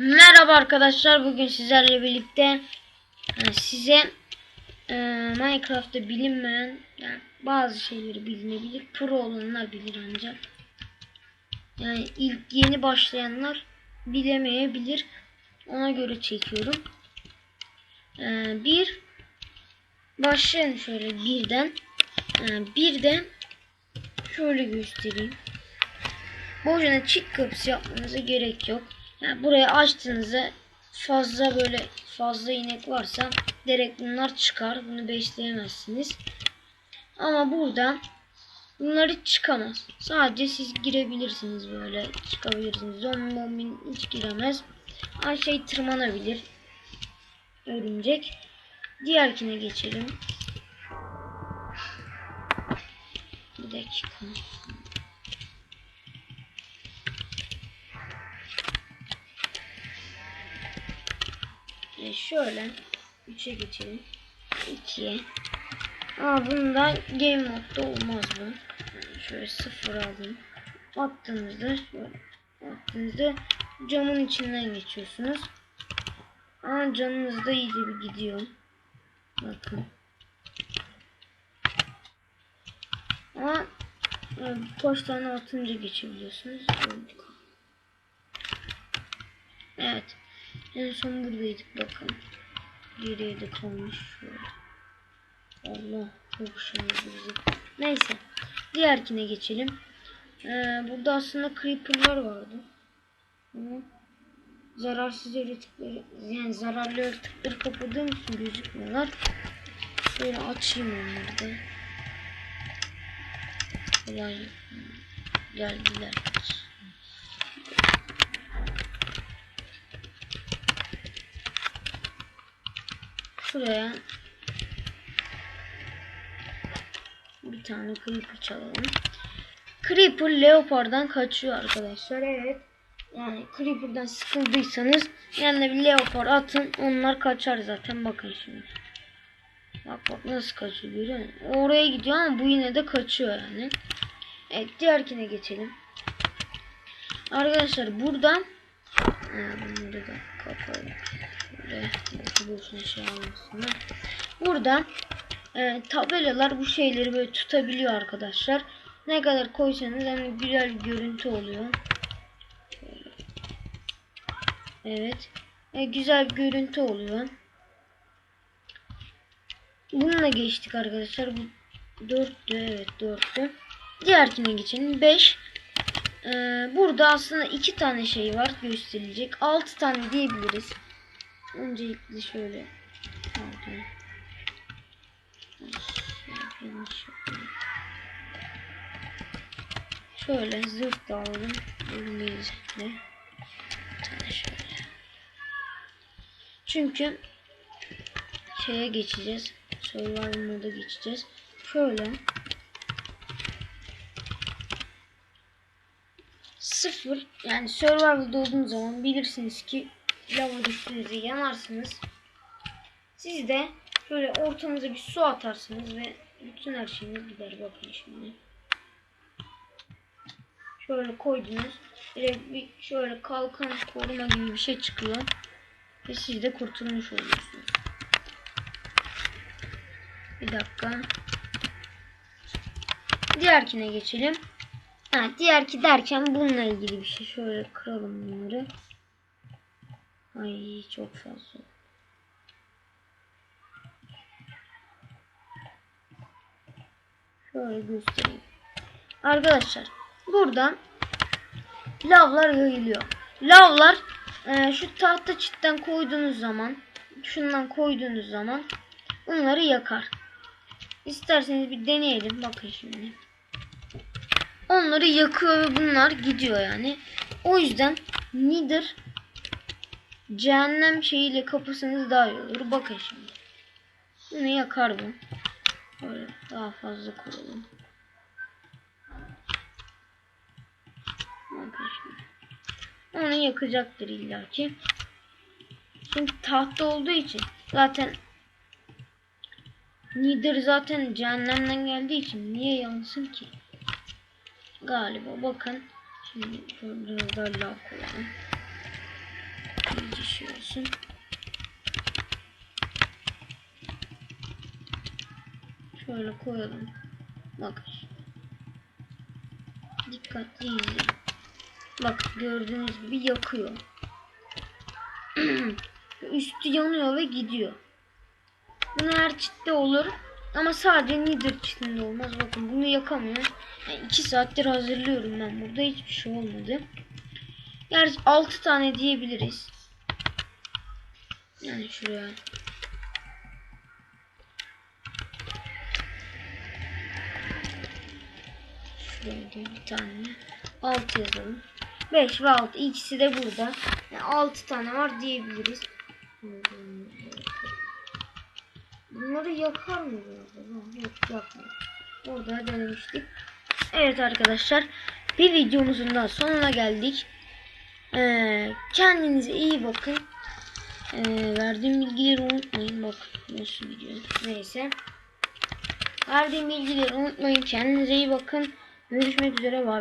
Merhaba arkadaşlar bugün sizlerle birlikte e, size e, Minecraft'ta bilinmeyen yani bazı şeyleri bilinebilir pro olanlar bilir ancak. Yani ilk yeni başlayanlar bilemeyebilir. Ona göre çekiyorum. E, bir başlayın şöyle birden. E, birden şöyle göstereyim. Boşuna çift kapısı yapmanıza gerek yok yani buraya açtığınızda fazla böyle fazla inek varsa direkt bunlar çıkar. Bunu besleyemezsiniz. Ama burada bunlar hiç çıkamaz. Sadece siz girebilirsiniz böyle. Çıkabilirsiniz. Zombi mombi hiç giremez. Ay şey tırmanabilir. Örümcek. Diğerkine geçelim. Bir dakika. E şöyle 3'e geçelim. 2'ye. Ama bunda game modda olmaz bu. Yani şöyle sıfır alayım. Attığınızda şöyle attığınızda camın içinden geçiyorsunuz. Ama canınız da iyice bir gidiyor. Bakın. Ama e, birkaç tane atınca geçebiliyorsunuz. Evet. En son buradaydık bakın. Geriye de kalmış şöyle. Allah çok şanslıyız. Neyse. Diğerkine geçelim. Ee, burada aslında creeper'lar vardı. Ama zararsız yaratıkları yani zararlı yaratıkları kapadığım için gözükmüyorlar. Şöyle açayım onları da. Kolay geldiler. Şuraya bir tane creeper çalalım. Creeper leoparddan kaçıyor arkadaşlar. Evet. Yani creeper'dan sıkıldıysanız yanına bir leopard atın. Onlar kaçar zaten. Bakın şimdi. Bak bak nasıl kaçıyor görüyor musun? Oraya gidiyor ama bu yine de kaçıyor yani. Evet diğerkine geçelim. Arkadaşlar buradan bunları da kapatalım. Boşuna şey almasınlar. Burada e, tabelalar bu şeyleri böyle tutabiliyor arkadaşlar. Ne kadar koysanız hani güzel bir görüntü oluyor. Evet. E, güzel bir görüntü oluyor. Bununla geçtik arkadaşlar. Bu dörttü. Evet dörttü. Diğerkine geçelim. 5. Ee, burada aslında iki tane şey var gösterilecek. 6 tane diyebiliriz. Öncelikle şöyle. Pardon. Şöyle zırh da alalım. Tane şöyle. Çünkü şeye geçeceğiz. Survival moda geçeceğiz. Şöyle. Sıfır yani survival'da olduğunuz zaman bilirsiniz ki lava düştüğünüzde yanarsınız. Siz de şöyle ortanıza bir su atarsınız ve bütün her şeyiniz gider bakın şimdi. Şöyle koydunuz. Direkt bir şöyle kalkan koruma gibi bir şey çıkıyor. Ve siz de kurtulmuş oluyorsunuz. Bir dakika. Diğerkine geçelim. Ha, diğerki derken bununla ilgili bir şey. Şöyle kıralım bunları. Ay çok fazla. Şöyle göstereyim. Arkadaşlar buradan lavlar yayılıyor. Lavlar e, şu tahta çitten koyduğunuz zaman şundan koyduğunuz zaman bunları yakar. İsterseniz bir deneyelim. Bakın şimdi. Onları yakıyor ve bunlar gidiyor yani. O yüzden Nether cehennem şeyiyle kapısanız daha iyi olur. Bakın şimdi. Bunu yakar bu. Böyle daha fazla koyalım. Bakın şimdi. Onu yakacaktır illaki. Çünkü tahta olduğu için zaten Nether zaten cehennemden geldiği için niye yansın ki? Galiba bakın. Şimdi biraz daha lav koyalım. şey olsun. Şöyle koyalım. Bak. Dikkatli izleyin. Bak gördüğünüz gibi yakıyor. Üstü yanıyor ve gidiyor. Bunu her çitte olur. Ama sadece Nether çitinde olmaz. Bakın bunu yakamıyor. Yani 2 saattir hazırlıyorum ben burada. Hiçbir şey olmadı. Yani 6 tane diyebiliriz. Yani şuraya. Şuraya bir tane. 6 yazalım. 5 ve 6 ikisi de burada. Yani 6 tane var diyebiliriz. Bunları yakar mı? Yok yakmıyor. Orada denemiştik. Evet arkadaşlar. Bir videomuzun daha sonuna geldik. Ee, kendinize iyi bakın. Ee, verdiğim bilgileri unutmayın. Bak nasıl gidiyor. Neyse. Verdiğim bilgileri unutmayın. Kendinize iyi bakın. Görüşmek üzere. Bye.